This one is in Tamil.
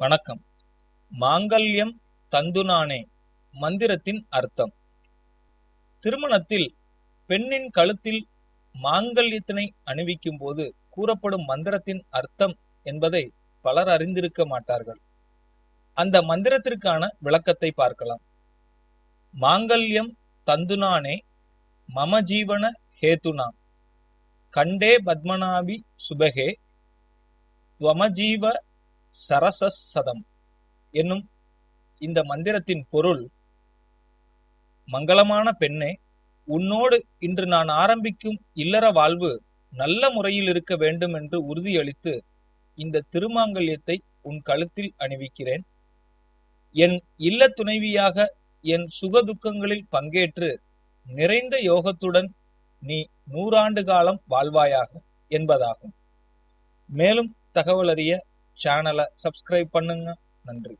வணக்கம். மாங்கல்யம் தந்துனானே மந்திரத்தின் அர்த்தம். திருமணத்தில் பெண்ணின் கழுத்தில் மாங்கல்யத்தினை அணிவிக்கும் போது கூறப்படும் மந்திரத்தின் அர்த்தம் என்பதை பலர் அறிந்திருக்க மாட்டார்கள். அந்த மந்திரத்திற்கான விளக்கத்தை பார்க்கலாம். மாங்கல்யம் தந்துனானே மம ஜீவன ஹேதுனா. கண்டே பத்மநாபி சுபகே துவமஜீவ சரசசதம் என்னும் இந்த மந்திரத்தின் பொருள் மங்களமான பெண்ணே உன்னோடு இன்று நான் ஆரம்பிக்கும் இல்லற வாழ்வு நல்ல முறையில் இருக்க வேண்டும் என்று உறுதியளித்து இந்த திருமாங்கல்யத்தை உன் கழுத்தில் அணிவிக்கிறேன். என் இல்ல துணைவியாக என் சுக துக்கங்களில் பங்கேற்று நிறைந்த யோகத்துடன் நீ நூறாண்டு காலம் வாழ்வாயாக என்பதாகும். மேலும் தகவல் அறிய சேனலை சப்ஸ்கிரைப் பண்ணுங்க. நன்றி.